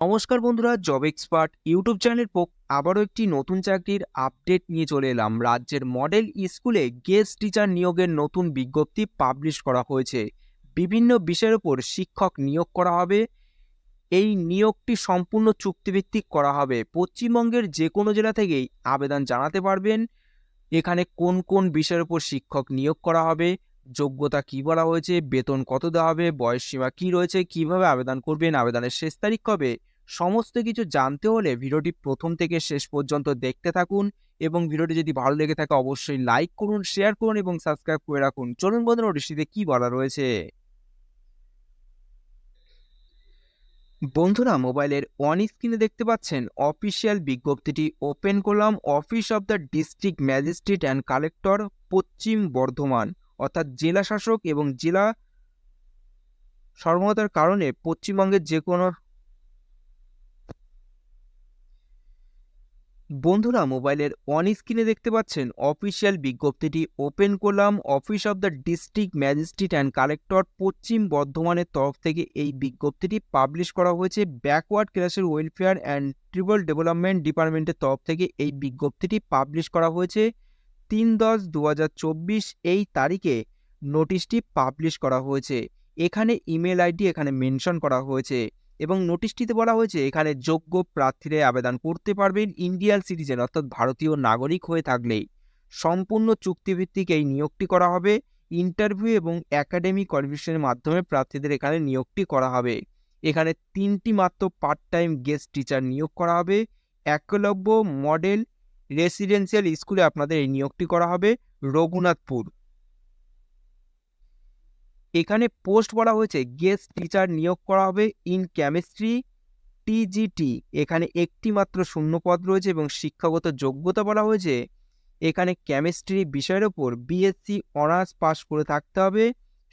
নমস্কার বন্ধুরা job expert YouTube চ্যানেলের পক্ষ আবারও একটি নতুন চাকরির আপডেট নিয়ে চলে এলাম। রাজ্যের মডেল স্কুলে গেস্ট টিচার নিয়োগের নতুন বিজ্ঞপ্তি পাবলিশ করা হয়েছে। বিভিন্ন বিষয়ের উপর শিক্ষক নিয়োগ করা হবে। এই নিয়োগটি সম্পূর্ণ চুক্তিভিত্তিক করা হবে। পশ্চিমবঙ্গের যে কোনো জেলা থেকেই আবেদন জানাতে পারবেন। এখানে কোন কোন বিষয়ের উপর শিক্ষক নিয়োগ করা হবে, যোগ্যতা কি বলা হয়েছে, বেতন কত দেওয়া হবে বয়স সীমা কি রয়েছে, কীভাবে আবেদন করবেন, আবেদনের শেষ তারিখ কবে সমস্ত কিছু জানতে হলে ভিডিওটি প্রথম থেকে শেষ পর্যন্ত দেখতে থাকুন এবং ভিডিওটি যদি ভালো লেগে থাকে অবশ্যই লাইক করুন শেয়ার করুন এবং সাবস্ক্রাইব করে রাখুন। চলুন বন্ধুরা নোটিশটিতে কি বলা রয়েছে? বন্ধুরা, মোবাইলের অন স্ক্রিনে দেখতে পাচ্ছেন অফিসিয়াল বিজ্ঞপ্তিটি ওপেন করলাম। Office of the district magistrate and collector Paschim Bardhaman, অর্থাৎ জেলা শাসক এবং জেলা সর্বমতার কারণে পশ্চিমবঙ্গের যে কোনো বন্ধুরা, মোবাইলের অন স্ক্রিনে দেখতে পাচ্ছেন অফিসিয়াল বিজ্ঞপ্তিটি ওপেন করলাম। Office of the district magistrate and collector পশ্চিম বর্ধমানের তরফ থেকে এই বিজ্ঞপ্তিটি পাবলিশ করা হয়েছে। ব্যাকওয়ার্ড ক্লাসের ওয়েলফেয়ার অ্যান্ড ট্রিবল ডেভেলপমেন্ট ডিপার্টমেন্টের তরফ থেকে এই বিজ্ঞপ্তিটি পাবলিশ করা হয়েছে। তিন দশ দু এই তারিখে নোটিশটি পাবলিশ করা হয়েছে। এখানে ইমেল আইডি এখানে মেনশন করা হয়েছে। এবং নোটিশটিতে বলা হয়েছে, এখানে যোগ্য প্রার্থীরা আবেদন করতে পারবেন ইন্ডিয়ান সিটিজেন, অর্থাৎ ভারতীয় নাগরিক হয়ে থাকলেই। সম্পূর্ণ চুক্তিভিত্তিক এই নিয়োগটি করা হবে। ইন্টারভিউ এবং একাডেমিক কোয়ালিফিকেশনের মাধ্যমে প্রার্থীদের এখানে নিয়োগটি করা হবে। এখানে তিনটি মাত্র পার্ট টাইম গেস্ট টিচার নিয়োগ করা হবে। একলব্য মডেল রেসিডেন্সিয়াল স্কুলে আপনাদের এই নিয়োগটি করা হবে রঘুনাথপুর। এখানে পোস্ট বলা হয়েছে গেস্ট টিচার নিয়োগ করা হবে ইন কেমিস্ট্রি টিজিটি এখানে একটি মাত্র শূন্যপদ রয়েছে এবং শিক্ষাগত যোগ্যতা বলা হয়েছে। এখানে কেমিস্ট্রি বিষয়ের ওপর বিএসসি অনার্স পাস করে থাকতে হবে।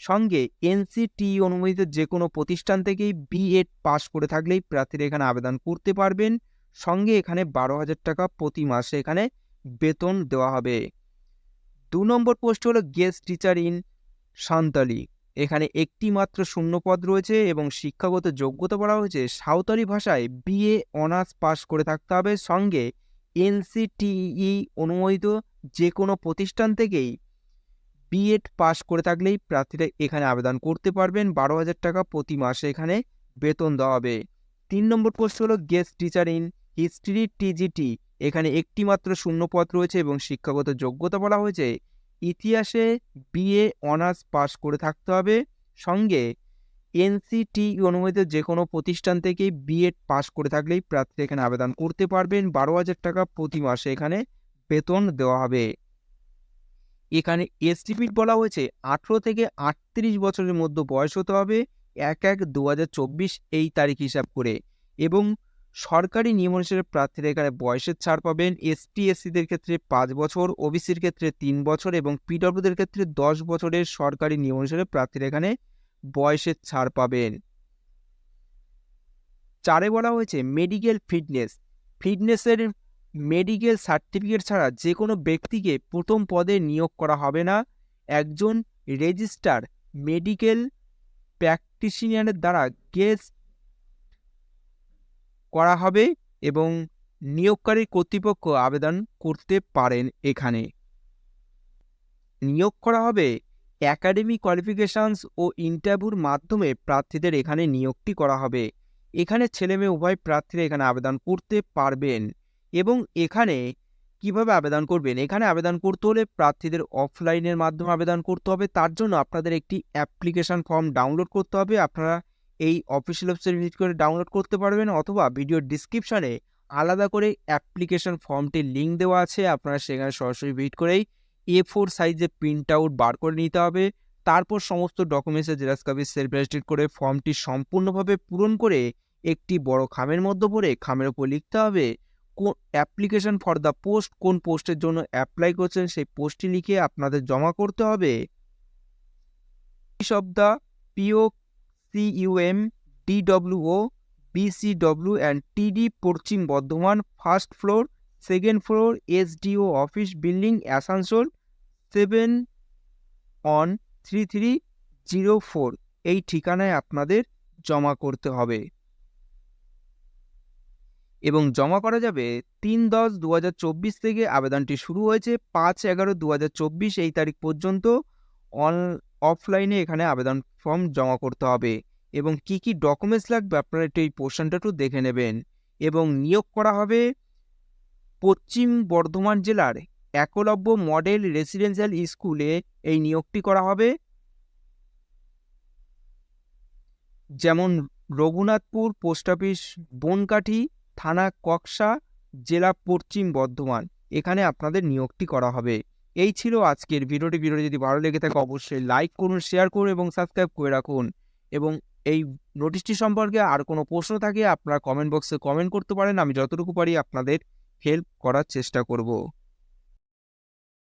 সঙ্গে এনসিটি অনুমোদিত যে কোনো প্রতিষ্ঠান থেকেই বিএড পাস করে থাকলেই প্রার্থীরা এখানে আবেদন করতে পারবেন। সঙ্গে এখানে বারো হাজার টাকা প্রতি মাসে এখানে বেতন দেওয়া হবে। দু নম্বর পোস্ট হলো গেস্ট টিচার ইন সান্তালি এখানে একটি মাত্র শূন্যপদ রয়েছে এবং শিক্ষাগত যোগ্যতা বলা হয়েছে। সাঁওতালি ভাষায় বিএ অনার্স পাস করে থাকতে হবে। সঙ্গে এনসিটিই অনুমোদিত যে কোনো প্রতিষ্ঠান থেকেই বিএড পাস করে থাকলেই প্রার্থীরা এখানে আবেদন করতে পারবেন। বারো হাজার টাকা প্রতি মাসে এখানে বেতন দেওয়া হবে। তিন নম্বর পোস্ট হলো guest teacher in history TGT এখানে একটি মাত্র শূন্যপদ রয়েছে এবং শিক্ষাগত যোগ্যতা বলা হয়েছে। ইতিহাসে বিএ অনার্স পাস করে থাকতে হবে। সঙ্গে এনসিটি অনুমোদিত যে কোনো প্রতিষ্ঠান থেকেই বিএড পাস করে থাকলেই প্রার্থী এখানে আবেদন করতে পারবেন। বারো হাজার টাকা প্রতি মাসে এখানে বেতন দেওয়া হবে। এখানে এসটিপিট বলা হয়েছে, আঠেরো থেকে আটত্রিশ বছরের মধ্যে বয়স হতে হবে, এক এক দু এই তারিখ হিসাব করে। এবং সরকারি নিয়ম অনুসারে প্রার্থীরা এখানে বয়সের ছাড় পাবেন এসটি এসসিদের ক্ষেত্রে পাঁচ বছর ওবিসির ক্ষেত্রে তিন বছর এবং পিডব্লিউদের ক্ষেত্রে দশ বছরের সরকারি নিয়ম অনুসারে প্রার্থীরা এখানে বয়সের ছাড় পাবেন। চারে বলা হয়েছে মেডিকেল ফিটনেস ফিটনেসের মেডিকেল সার্টিফিকেট ছাড়া যে কোনো ব্যক্তিকে প্রথম পদে নিয়োগ করা হবে না। একজন রেজিস্টার মেডিকেল প্র্যাকটিশিয়ানের দ্বারা গেস্ট করা হবে এবং নিয়োগকারী কর্তৃপক্ষ আবেদন করতে পারেন এখানে। নিয়োগ করা হবে একাডেমিক কোয়ালিফিকেশানস ও ইন্টারভিউর মাধ্যমে প্রার্থীদের এখানে নিয়োগটি করা হবে। এখানে ছেলে মেয়ে উভয় প্রার্থীরা এখানে আবেদন করতে পারবেন এবং এখানে কীভাবে আবেদন করবেন? এখানে আবেদন করতে হলে প্রার্থীদের অফলাইনের মাধ্যমে আবেদন করতে হবে। তার জন্য আপনাদের একটি অ্যাপ্লিকেশন ফর্ম ডাউনলোড করতে হবে। আপনারা এই অফিসিয়াল ওয়েবসাইট ভিজিট করে ডাউনলোড করতে পারবেন অথবা ভিডিওর ডিসক্রিপশানে আলাদা করে অ্যাপ্লিকেশন ফর্মটির লিঙ্ক দেওয়া আছে। আপনারা সেখানে সরাসরি ভিজিট করেই এ ফোর সাইজে প্রিন্ট আউট বার করে নিতে হবে। তারপর সমস্ত ডকুমেন্টসের জেরাক্স কপি সেলফ রেজিস্ট্রেট করে ফর্মটি সম্পূর্ণভাবে পূরণ করে একটি বড় খামের মধ্যে পড়ে খামের উপর লিখতে হবে কোন অ্যাপ্লিকেশন ফর দ্য পোস্ট কোন পোস্টের জন্য অ্যাপ্লাই করছেন সেই পোস্টটি লিখে আপনাদের জমা করতে হবে। Of the PO CUM DWO BCW and TD Paschim Bardhaman first floor second floor SDO office building Asansol seven one three three zero four এই ঠিকানায় আপনাদের জমা করতে হবে। এবং জমা করা যাবে তিন দশ দু থেকে আবেদনটি শুরু হয়েছে পাঁচ এগারো দু এই তারিখ পর্যন্ত। অন, অফলাইনে এখানে আবেদন ফর্ম জমা করতে হবে। এবং কি কি ডকুমেন্টস লাগবে আপনারা একটু এই পোর্শনটা একটু দেখে নেবেন। এবং নিয়োগ করা হবে পশ্চিম বর্ধমান জেলার একলব্য মডেল রেসিডেন্সিয়াল স্কুলে এই নিয়োগটি করা হবে। যেমন রঘুনাথপুর পোস্ট অফিস বনকাঠি থানা কক্সা, জেলা পশ্চিম বর্ধমান, এখানে আপনাদের নিয়োগটি করা হবে। এই ছিল আজকের ভিডিওটি। ভিডিওটি যদি ভালো লেগে থাকে, অবশ্যই লাইক করুন শেয়ার করুন এবং সাবস্ক্রাইব করে রাখুন। এবং এই নোটিশটি সম্পর্কে আর কোনো প্রশ্ন থাকে আপনারা কমেন্ট বক্সে কমেন্ট করতে পারেন। আমি যতটুকু পারি আপনাদের হেল্প করার চেষ্টা করব।